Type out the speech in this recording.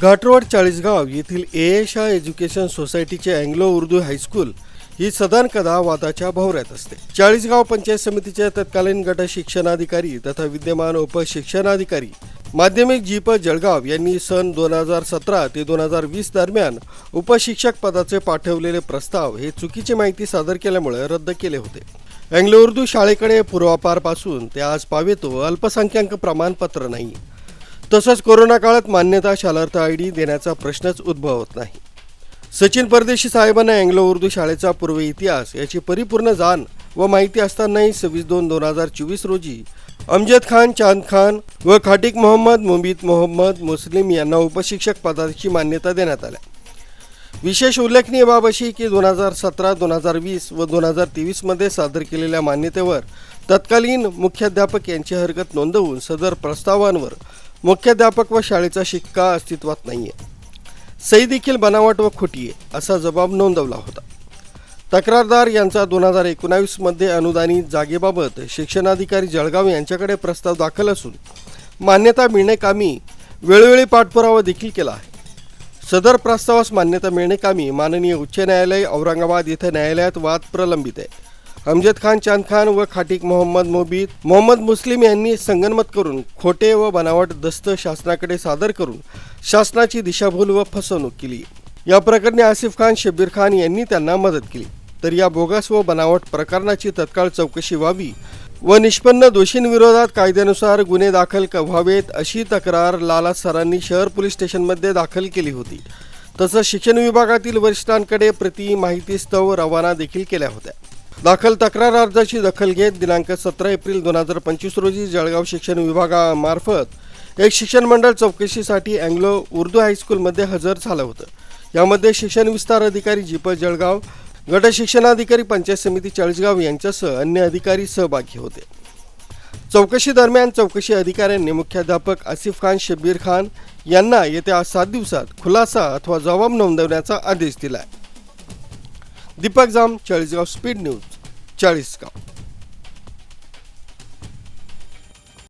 घाटरोड चाळीसगाव येथील एएशा एज्युकेशन सोसायटीचे Anglo Urdu high school ही सदानकदा वादाच्या भोवऱ्यात असते. चाळीसगाव पंचायत समितीचे तत्कालीन गट शिक्षणाधिकारी तथा विद्यमान उपशिक्षणाधिकारी माध्यमिक जीप जळगाव यांनी सन दोन हजार सतरा ते दोन हजार वीस दरम्यान उपशिक्षक पदाचे पाठवलेले प्रस्ताव हे चुकीची माहिती सादर केल्यामुळे रद्द केले होते. अँग्लो उर्दू शाळेकडे पूर्वापारपासून ते आज पावेतो अल्पसंख्याक प्रमाणपत्र नाही. तसंच कोरोना काळात मान्यता शालार्थ आय डी देण्याचा प्रश्नच उद्भवत नाही. सचिन परदेशी साहेबांना अँग्लो उर्दू शाळेचा पूर्व इतिहास याची परिपूर्ण जाण व माहिती असतानाही सव्वीस दोन दोन हजार चोवीस रोजी अमजद खान चांद खान व खाटिक मोहम्मद मुबीत मोहम्मद मुस्लिम यांना उपशिक्षक पदाची मान्यता देण्यात आल्या. विशेष उल्लेखनीय बाब अशी की दोन हजार सतरा दोन हजार वीस व दोन हजार तेवीसमध्ये सादर केलेल्या मान्यतेवर तत्कालीन मुख्याध्यापक यांची हरकत नोंदवून सदर प्रस्तावांवर मुख्याध्यापक व शाळेचा शिक्का अस्तित्वात नाही आहे सही देखील बनावट व खोटी आहे असा जबाब नोंदवला होता. तक्रारदार यांचा दोन हजार एकोणावीसमध्ये अनुदानित जागेबाबत शिक्षणाधिकारी जळगाव यांच्याकडे प्रस्ताव दाखल असून मान्यता मिळणेकामी वेळोवेळी पाठपुरावा देखील केला आहे. सदर प्रस्तावास मान्यता मिळणेकामी माननीय उच्च न्यायालय औरंगाबाद येथे न्यायालयात वाद प्रलंबित आहे. अमजद खान चांद खान व खाटिक मोहम्मद मोबीत मोहम्मद मुस्लिम यांनी संगनमत करून खोटे व बनावट दस्त शासनाकडे सादर करून शासनाची दिशाभूल व फसवणूक केली. या प्रकरणी आसिफ खान शब्बीर खान यांनी त्यांना मदत केली. तर या बोगस व बनावट प्रकरणाची तत्काळ चौकशी व्हावी व निष्पन्न दोषींविरोधात कायद्यानुसार गुन्हे दाखल व्हावेत अशी तक्रार लाला सरांनी शहर पोलीस स्टेशनमध्ये दाखल केली होती. तसंच शिक्षण विभागातील वरिष्ठांकडे प्रति माहितीस्तव रवाना देखील केल्या होत्या. दाखल तक्रार अर्जाची दखल घेत दिनांक सतरा एप्रिल दोन हजार पंचवीस रोजी जळगाव शिक्षण विभागामार्फत एक शिक्षण मंडळ चौकशीसाठी अँग्लो उर्दू हायस्कूलमध्ये हजर झालं होतं. यामध्ये शिक्षण विस्तार अधिकारी जीप जळगाव गट शिक्षणाधिकारी पंचायत समिती चाळीसगाव यांच्यासह अन्य अधिकारी सहभागी होते. चौकशी दरम्यान चौकशी अधिकाऱ्यांनी मुख्याध्यापक आसिफ खान शब्बीर खान यांना येत्या सात दिवसात खुलासा अथवा जबाब नोंदवण्याचा आदेश दिलाय. Deepak Jam Chalisgaon speed news. ャリスか？